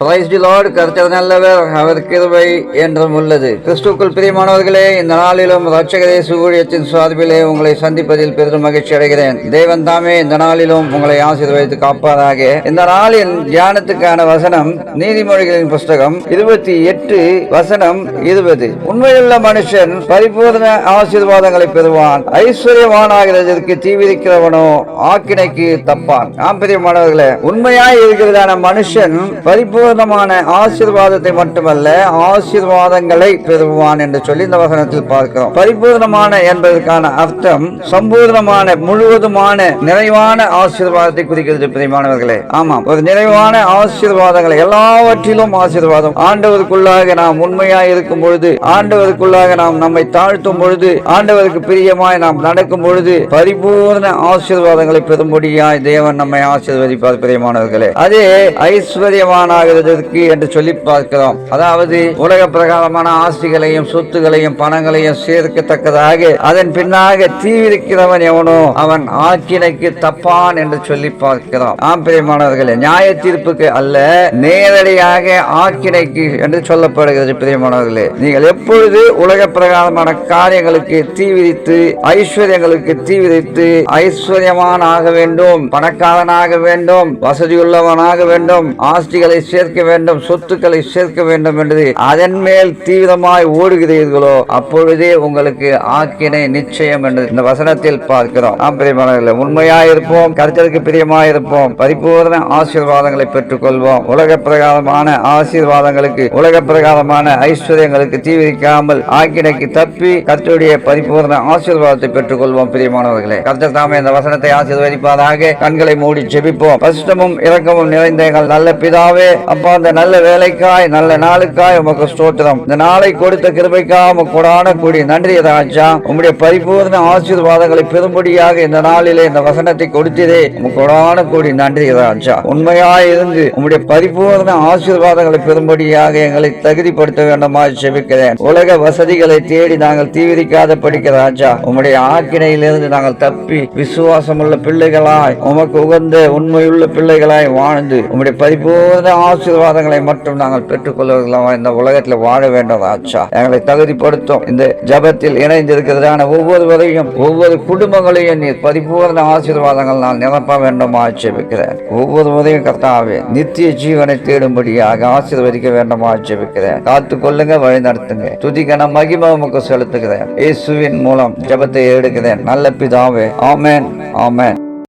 Praise the Lord கர்த்தர் நல்லவர் அவர் கிருபை என்றும் உள்ளது. கிறிஸ்துக்குள் பிரியமானவர்களே இந்த நாளிலும் ரட்சகரே சூழியத்தின் சார்பிலே உங்களை சந்திப்பதில் பெரும் மகிழ்ச்சி அடைகிறேன். தேவன் தாமே இந்த நாளிலும் உங்களை ஆசீர்வதித்து காப்பாராக. இந்த நாளின் தியானத்துக்கான வசனம் நீதிமொழிகளின் புஸ்தகம் இருபத்தி எட்டு வசனம் இருபது. உண்மையுள்ள மனுஷன் பரிபூர்ண ஆசீர்வாதங்களை பெறுவான். ஐஸ்வர்யவானாகிறதற்கு தீவிரிக்கிறவனோ ஆக்கினைக்கு தப்பான். ஆம் பிரியமானவர்களே உண்மையாய் இருக்கிறதான மனுஷன் பரிபூர்ண பரிபூர்ணமான ஆசீர்வாதத்தை மட்டுமல்ல ஆசீர்வாதங்களை பெறுவான் என்று சொல்லி இந்த வசனத்தில் பார்க்கிறோம். பரிபூர்ணமான என்பதற்கான அர்த்தம் சம்பூர்ணமான முழுவதுமான நிறைவான ஆசீர்வாதத்தை குறிக்கிறது பிரியமானவர்களே. ஆமாம் ஒரு நிறைவான ஆசீர்வாதங்களை எல்லாவற்றிலும் ஆசீர்வாதம். ஆண்டவருக்குள்ளாக நாம் உண்மையாய் இருக்கும் பொழுது ஆண்டவருக்குள்ளாக நாம் நம்மை தாழ்த்தும் பொழுது ஆண்டவருக்கு பிரியமாய் நாம் நடக்கும் பொழுது பரிபூர்ண ஆசீர்வாதங்களை பெறும்படியாய் தேவன் நம்மை ஆசீர்வதிப்பார் பிரியமானவர்களே. அதே ஐஸ்வர்யமானாக ஐஸ்வர்யவானாகிறதற்கு என்று சொல்லி பார்க்கிறோம். அதாவது உலக பிரகாரமான ஆஸ்திகளையும் சொத்துகளையும் பணங்களையும் சேர்க்கத்தக்கதாக அதன் பின்னாக தீவிரிக்கிறவன் எவனோ அவன் ஆக்கினைக்கு தப்பான் என்று சொல்லி பார்க்கிறோம். ஆம் பிரியமானவர்களே நியாய தீர்ப்புக்கு அல்ல நேரடியாக ஆக்கினைக்கு என்று சொல்லப்படுகிறது பிரியமானவர்களே. நீங்கள் எப்பொழுது உலக பிரகாரமான காரியங்களுக்கு தீவிரித்து ஐஸ்வர்யங்களுக்கு தீவிரித்து ஐஸ்வர்யமான ஆக வேண்டும் பணக்காரனாக வேண்டும் வசதியுள்ளவனாக வேண்டும் ஆஸ்திகளை சேர்க்க சேர்க்க வேண்டும் சொத்துக்களை சேர்க்க வேண்டும் என்று அதன் மேல் தீவிரமாய் ஓடுகிறீர்களோ அப்பொழுதே உங்களுக்கு ஆக்கினை நிச்சயம் என்று இந்த வசனத்தில் பார்க்கிறோம். ஆம் பிரியமானவர்களே உண்மையாய் கருத்தருக்கு பிரியமாயிருப்போம் பரிபூர்ண ஆசீர்வாதங்களை பெற்றுக் கொள்வோம் உலக பிரகாரமான ஆசீர்வாதங்களுக்கு உலக பிரகாரமான ஐஸ்வர்யங்களுக்கு தீவிரிக்காமல் ஆக்கினைக்கு தப்பி கர்த்தருடைய பரிபூர்ண ஆசீர்வாதத்தை பெற்றுக் கொள்வோம் பிரியமானவர்களே. கர்த்தர் தாமே இந்த வசனத்தை ஆசீர்வதிப்பதாக கண்களை மூடி ஜெபிப்போம். கஷ்டமும் இறக்கமும் நிறைந்த எங்கள் நல்ல பிதாவே அப்பா இந்த நல்ல வேலைக்காய் நல்ல நாளுக்காய் உமக்கு ஸ்தோத்திரம். இந்த நாளை கொடுத்த கிருபைக்காக உமக்கு கொடான கூடி. நன்றி ராஜா. உம்முடைய பரிபூர்ண ஆசீர்வாதங்களை பெரும்படியாக இந்த நாளிலே இந்த வசனத்தை கொடுத்ததே உமக்கு கொடான கூடி. நன்றி ராஜா. உண்மையாய் இருந்து உம்முடைய பரிபூர்ண ஆசீர்வாதங்களை பெரும்படியாக எங்களை தகுதிப்படுத்த வேண்டுமாய் செபிக்கிறேன். உலக வசதிகளை தேடி நாங்கள் தீவிரிக்காத படிக்க ராஜா உம்முடைய ஆக்கினையிலிருந்து நாங்கள் தப்பி விசுவாசமுள்ள பிள்ளைகளாய் உமக்கு உகந்த உண்மையுள்ள பிள்ளைகளாய் வாழ்ந்து உம்முடைய பரிபூர்ண ஆசீர்வாதங்களை மட்டும் நாங்கள் பெற்றுக்கொள்வதெல்லாம் இந்த உலகத்தில் வாழ வேண்டும் ஆச்சா எங்களை தகுதிப்படுத்தும். இந்த ஜபத்தில் இணைந்திருக்கிறதான ஒவ்வொருவரையும் ஒவ்வொரு குடும்பங்களையும் நீர் பரிபூர்ண ஆசீர்வாதங்கள் நான் நிரப்ப வேண்டும் ஆட்சேபிக்கிறேன். ஒவ்வொருவரையும் கர்த்தாவே நித்திய ஜீவனை தேடும்படியாக ஆசீர்வதிக்க வேண்டும் ஆட்சேபிக்கிறேன். காத்து கொள்ளுங்க வழி நடத்துங்க துதிக்கன மகிமை உமக்கு செலுத்துகிறேன். இயேசுவின் மூலம் ஜபத்தை எடுக்கிறேன் நல்ல பிதாவே ஆமேன் ஆமேன்.